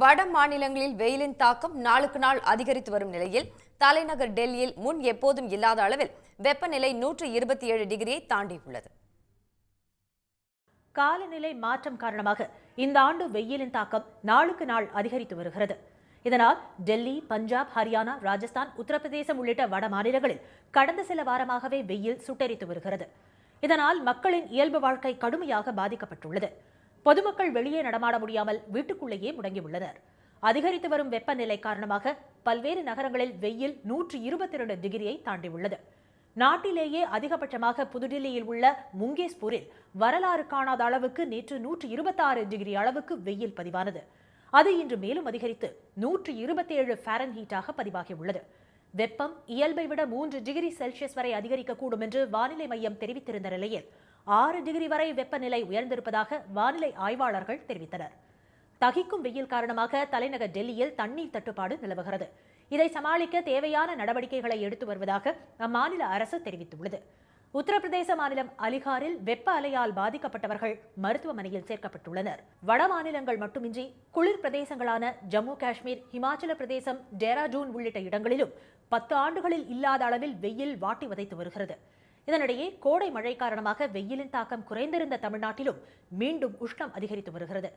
வட மாநிலங்களில் வெயிலின் தாக்கம் நாளுக்கு நாள் அதிகரித்து வரும் நிலையில் தலைநகர் டெல்லியில் முன் எப்போதும் இல்லாத அளவில் வெப்பநிலை நூற்று இருபத்தி ஏழு டிகிரியை தாண்டியுள்ளது. காலநிலை மாற்றம் காரணமாக இந்த ஆண்டு வெயிலின் தாக்கம் நாளுக்கு நாள் அதிகரித்து வருகிறது. இதனால் டெல்லி பஞ்சாப் ஹரியானா ராஜஸ்தான் உத்தரப்பிரதேசம் உள்ளிட்ட வட மாநிலங்களில் கடந்த சில வாரமாகவே வெயில் சுட்டெரித்து வருகிறது. இதனால் மக்களின் இயல்பு வாழ்க்கை கடுமையாக பாதிக்கப்பட்டுள்ளது. பொதுமக்கள் வெளியே நடமாட முடியாமல் வீட்டுக்குள்ளேயே முடங்கியுள்ளனர். அதிகரித்து வரும் வெப்பநிலை காரணமாக பல்வேறு நகரங்களில் வெயில் நூற்றி இருபத்தி இரண்டு டிகிரியை தாண்டியுள்ளது. நாட்டிலேயே அதிகபட்சமாக புதுடில்லியில் உள்ள முங்கேஸ்பூரில் வரலாறு காணாத அளவுக்கு நேற்று நூற்று இருபத்தாறு டிகிரி அளவுக்கு வெயில் பதிவானது. அது இன்று மேலும் அதிகரித்து நூற்றி இருபத்தி ஏழு ஃபாரன்ஹீட்டாக பதிவாகியுள்ளது. வெப்பம் இயல்பை விட மூன்று டிகிரி செல்சியஸ் வரை அதிகரிக்கக்கூடும் என்று வானிலை மையம் தெரிவித்திருந்த நிலையில் ஆறு டிகிரி வரை வெப்பநிலை உயர்ந்திருப்பதாக வானிலை ஆய்வாளர்கள் தெரிவித்தனர். தகிக்கும் வெயில் காரணமாக தலைநகர் டெல்லியில் தண்ணீர் தட்டுப்பாடு நிலவுகிறது. இதை சமாளிக்க தேவையான நடவடிக்கைகளை எடுத்து வருவதாக அம்மாநில அரசு தெரிவித்துள்ளது. உத்தரப்பிரதேச மாநிலம் அலிகாரில் வெப்ப அலையால் பாதிக்கப்பட்டவர்கள் மருத்துவமனையில் சேர்க்கப்பட்டுள்ளனர். வட மாநிலங்கள் மட்டுமின்றி குளிர் பிரதேசங்களான ஜம்மு காஷ்மீர் இமாச்சல பிரதேசம் டேராடூன் உள்ளிட்ட இடங்களிலும் பத்து ஆண்டுகளில் இல்லாத அளவில் வெயில் வாட்டி வதைத்து வருகிறது. இதனிடையே கோடை மழை காரணமாக வெயிலின் தாக்கம் குறைந்திருந்த தமிழ்நாட்டிலும் மீண்டும் உஷ்ணம் அதிகரித்து வருகிறது.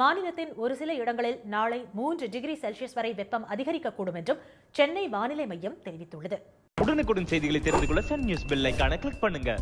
மாநிலத்தின் ஒரு சில இடங்களில் நாளை மூன்று டிகிரி செல்சியஸ் வரை வெப்பம் அதிகரிக்கக்கூடும் என்றும் சென்னை வானிலை மையம் தெரிவித்துள்ளது. உடனுக்குடன் செய்திகளை தெரிந்து கொள்ள சன் நியூஸ் பெல் கிளிக் பண்ணுங்க.